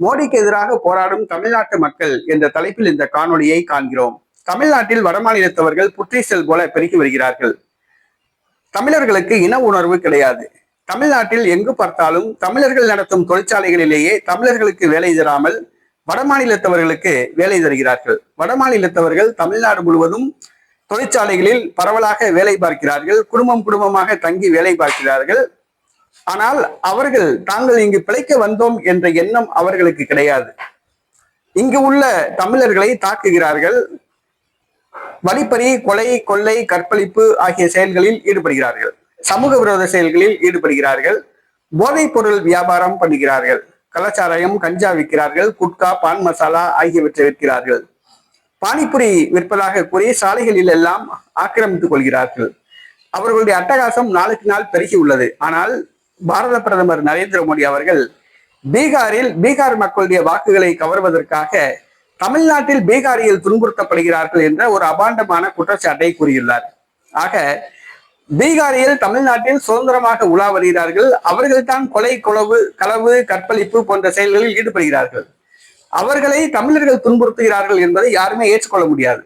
மோடிக்கு எதிராக போராடும் தமிழ்நாட்டு மக்கள் என்ற தலைப்பில் இந்த காணொலியை காண்கிறோம். தமிழ்நாட்டில் வடமாநிலத்தவர்கள் புற்றீசல் போல பெருகி வருகிறார்கள். தமிழர்களுக்கு இன உணர்வு கிடையாது. தமிழ்நாட்டில் எங்கு பார்த்தாலும் தமிழர்கள் நடத்தும் தொழிற்சாலைகளிலேயே தமிழர்களுக்கு வேலை தராமல் வடமாநிலத்தவர்களுக்கு வேலை தருகிறார்கள். வடமாநிலத்தவர்கள் தமிழ்நாடு முழுவதும் தொழிற்சாலைகளில் பரவலாக வேலை பார்க்கிறார்கள். குடும்பம் குடும்பமாக தங்கி வேலை பார்க்கிறார்கள். ஆனால் அவர்கள் தாங்கள் இங்கு பிழைக்க வந்தோம் என்ற எண்ணம் அவர்களுக்கு கிடையாது. இங்கு உள்ள தமிழர்களை தாக்குகிறார்கள். வழிப்பறி கொலை கொள்ளை கற்பழிப்பு ஆகிய செயல்களில் ஈடுபடுகிறார்கள். சமூக விரோத செயல்களில் ஈடுபடுகிறார்கள். போதைப் பொருள் வியாபாரம் பண்ணுகிறார்கள். கலாச்சாரம் கஞ்சா விற்கிறார்கள். குட்கா பான் மசாலா ஆகியவற்றை விற்கிறார்கள். பானிபுரி விற்பதாக கூறி சாலைகளில் எல்லாம் ஆக்கிரமித்துக் கொள்கிறார்கள். அவர்களுடைய அட்டகாசம் நாளுக்கு நாள் பெருகி உள்ளது. ஆனால் பாரத பிரதமர் நரேந்திர மோடி அவர்கள் பீகாரில் பீகார் மக்களுடைய வாக்குகளை கவர்வதற்காக தமிழ்நாட்டில் பீகாரியில் துன்புறுத்தப்படுகிறார்கள் என்ற ஒரு அபாண்டமான குற்றச்சாட்டை கூறியுள்ளார். ஆக பீகாரியில் தமிழ்நாட்டில் சுதந்திரமாக உலா வருகிறார்கள். அவர்கள்தான் கொலை கொலவு களவு கற்பழிப்பு போன்ற செயல்களில் ஈடுபடுகிறார்கள். அவர்களை தமிழர்கள் துன்புறுத்துகிறார்கள் என்பதை யாருமே ஏற்றுக்கொள்ள முடியாது.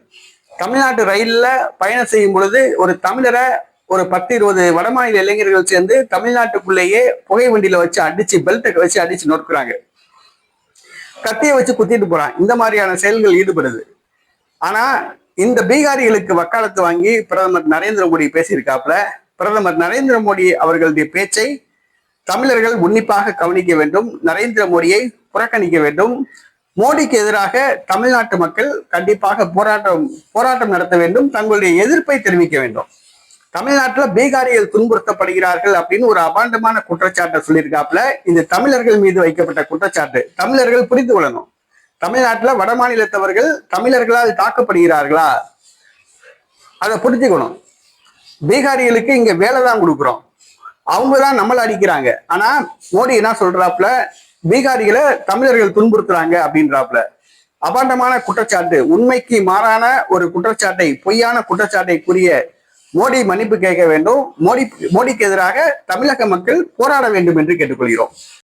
தமிழ்நாட்டு ரயில்ல பயணம் செய்யும் பொழுது ஒரு தமிழரை ஒரு பத்து இருபது வடமாநில இளைஞர்கள் சேர்ந்து தமிழ்நாட்டுக்குள்ளேயே புகை வண்டியில வச்சு அடிச்சு பெல்ட்டை வச்சு அடிச்சு நொறுக்குறாங்க. கத்தியை வச்சு குத்திட்டு போறான் இந்த மாதிரியான செயல்கள் ஈடுபடுது. ஆனா இந்த பீகாரிகளுக்கு வக்காலத்து வாங்கி பிரதமர் நரேந்திர மோடி பேசியிருக்காப்புல பிரதமர் நரேந்திர மோடி அவர்களுடைய பேச்சை தமிழர்கள் உன்னிப்பாக கவனிக்க வேண்டும் நரேந்திர மோடியை புறக்கணிக்க வேண்டும். மோடிக்கு எதிராக தமிழ்நாட்டு மக்கள் கண்டிப்பாக போராட்டம் போராட்டம் நடத்த வேண்டும் தங்களுடைய எதிர்ப்பை தெரிவிக்க வேண்டும். தமிழ்நாட்டுல பீகாரிகள் துன்புறுத்தப்படுகிறார்கள் அப்படின்னு ஒரு அபாண்டமான குற்றச்சாட்டை சொல்லியிருக்காப்புல. இது தமிழர்கள் மீது வைக்கப்பட்ட குற்றச்சாட்டு. தமிழர்கள் புரிந்து கொள்ளணும். தமிழ்நாட்டுல வட மாநிலத்தவர்கள் தமிழர்களால் தாக்கப்படுகிறார்களா? அதை புரிஞ்சுக்கணும். பீகாரிகளுக்கு இங்க வேலை தான் கொடுக்குறோம். அவங்க தான் நம்மளை அடிக்கிறாங்க. ஆனா மோடி என்ன சொல்றாப்புல? பீகாரிகளை தமிழர்கள் துன்புறுத்துறாங்க அப்படின்றாப்புல. அபாண்டமான குற்றச்சாட்டு. உண்மைக்கு மாறான ஒரு குற்றச்சாட்டை பொய்யான குற்றச்சாட்டை கூறிய மோடி மன்னிப்பு கேட்க வேண்டும். மோடி மோடிக்கு எதிராக தமிழக மக்கள் போராட வேண்டும் என்று கேட்டுக்கொள்கிறோம்.